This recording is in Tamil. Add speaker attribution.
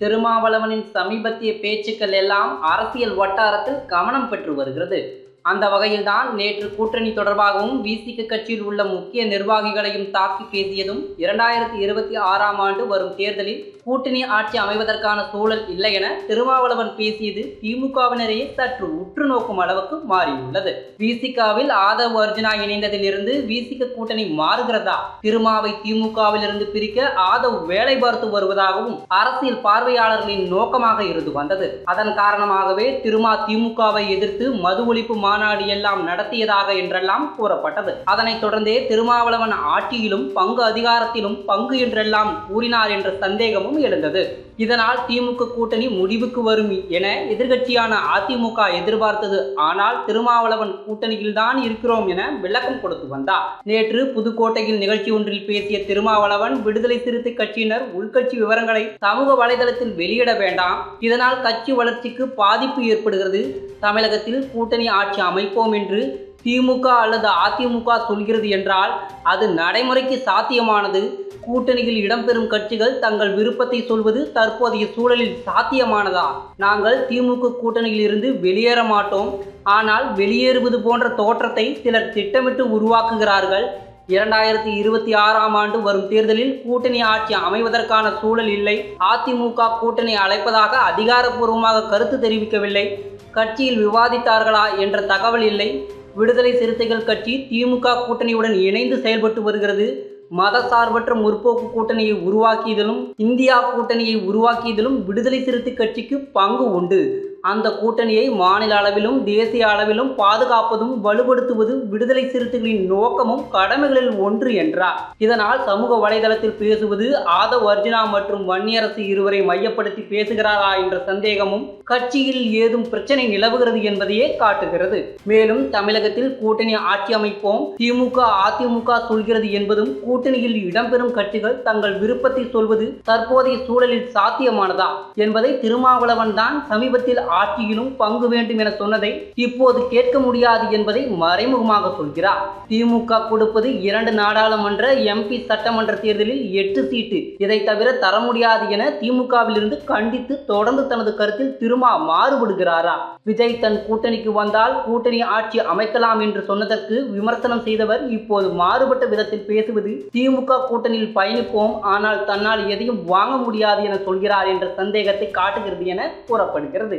Speaker 1: திருமாவளவனின் சமீபத்திய பேச்சுக்கள் எல்லாம் அரசியல் வட்டாரத்தில் கவனம் பெற்று வருகிறது. அந்த வகையில்தான் நேற்று கூட்டணி தொடர்பாகவும் விசிக கட்சியில் உள்ள முக்கிய நிர்வாகிகளையும் தாக்கி பேசியதும் இரண்டாயிரத்தி இருபத்தி ஆறாம் ஆண்டு வரும் தேர்தலில் கூட்டணி ஆட்சி அமைவதற்கான சூழல் இல்லை என திருமாவளவன் பேசியது திமுகவினரையே சற்று உற்று நோக்கும் அளவுக்கு மாறியுள்ளது. விசிகாவில் ஆதவ் அர்ஜுனா இணைந்ததிலிருந்து விசிக கூட்டணி மாறுகிறதா? திருமாவை திமுகவில் இருந்து பிரிக்க ஆதவ் வேலை பார்த்து வருவதாகவும் அரசியல் பார்வையாளர்களின் நோக்கமாக இருந்து வந்தது. அதன் காரணமாகவே திருமா திமுகவை எதிர்த்து மது ஒழிப்பு மாநாடு எல்லாம் நடத்தியதாக என்றெல்லாம் கூறப்பட்டது. அதனைத் தொடர்ந்தே திருமாவளவன் ஆட்சியிலும் பங்கு அதிகாரத்திலும் பங்கு என்றெல்லாம் கூறினார் என்ற சந்தேகமும் எழுந்தது. இதனால் திமுக கூட்டணி முடிவுக்கு வரும் என எதிர்கட்சியான அதிமுக எதிர்பார்த்தது. ஆனால் திருமாவளவன் கூட்டணியில்தான் இருக்கிறோம் என விளக்கம் கொடுத்து வந்தார். நேற்று புதுக்கோட்டையில் நிகழ்ச்சி ஒன்றில் பேசிய திருமாவளவன் விடுதலை சிறுத்தை கட்சியினர் உள்கட்சி விவரங்களை சமூக வலைதளத்தில் வெளியிட வேண்டாம். இதனால் கட்சி வளர்ச்சிக்கு பாதிப்பு ஏற்படுகிறது. தமிழகத்தில் கூட்டணி ஆட்சி ஆட்சி அமைப்போம் என்று திமுக அல்லது அதிமுக சொல்கிறது என்றால் அது நடைமுறைக்கு சாத்தியமானது. கூட்டணியில் இடம்பெறும் கட்சிகள் தங்கள் விருப்பத்தை சொல்வது தற்போதைய சூழலில் சாத்தியமானதா? நாங்கள் திமுக கூட்டணியில் இருந்து வெளியேற மாட்டோம். ஆனால் வெளியேறுவது போன்ற தோற்றத்தை சிலர் திட்டமிட்டு உருவாக்குகிறார்கள். இரண்டாயிரத்தி இருபத்தி ஆறாம் ஆண்டு வரும் தேர்தலில் கூட்டணி ஆட்சி அமைவதற்கான சூழல் இல்லை. அதிமுக கூட்டணி அழைப்பதாக அதிகாரப்பூர்வமாக கருத்து தெரிவிக்கவில்லை. கட்சியில் விவாதித்தார்களா என்ற தகவல் இல்லை. விடுதலை சிறுத்தைகள் கட்சி திமுக கூட்டணியுடன் இணைந்து செயல்பட்டு வருகிறது. மதசார்பற்ற முற்போக்கு கூட்டணியை உருவாக்கியதிலும் இந்தியா கூட்டணியை உருவாக்கியதிலும் விடுதலை சிறுத்தை கட்சிக்கு பங்கு உண்டு. அந்த கூட்டணியை மாநில அளவிலும் தேசிய அளவிலும் பாதுகாப்பதும் வலுப்படுத்துவது விடுதலை சிறுத்தைகளின் நோக்கமும் கடமைகளில் ஒன்று என்றார் இதனால் சமூக வலைதளத்தில் பேசுவது ஆதவ் அர்ஜுனா மற்றும் வன்னியரசு இருவரை மையப்படுத்தி பேசுகிறாரா என்ற சந்தேகமும் கட்சியில் ஏதும் பிரச்சனை நிலவுகிறது என்பதையே காட்டுகிறது. மேலும் தமிழகத்தில் கூட்டணி ஆட்சி அமைப்போம் திமுக அதிமுக சொல்கிறது என்பதும் கூட்டணியில் இடம்பெறும் கட்சிகள் தங்கள் விருப்பத்தை சொல்வது தற்போதைய சூழலில் சாத்தியமானதா என்பதை திருமாவளவன் தான் சமீபத்தில் ஆட்சியிலும் பங்கு வேண்டும் என சொன்னதை இப்போது கேட்க முடியாது என்பதை மறைமுகமாக சொல்கிறார். திமுக கொடுப்பது இரண்டு நாடாளுமன்ற எம்பி சட்டமன்ற தேர்தலில் எட்டு சீட்டு. இதை தவிர தர முடியாது என திமுகவிலிருந்து கண்டித்து தொடர்ந்து தனது கருத்தில் திருமா மாறுபடுகிறாரா? விஜய் தன் கூட்டணிக்கு வந்தால் கூட்டணி ஆட்சி அமைக்கலாம் என்று சொன்னதற்கு விமர்சனம் செய்தவர் இப்போது மாறுபட்ட விதத்தில் பேசுவது திமுக கூட்டணியில் பயணிப்போம் ஆனால் தன்னால் எதையும் வாங்க முடியாது என சொல்கிறார் என்ற சந்தேகத்தை காட்டுகிறது என கூறப்படுகிறது.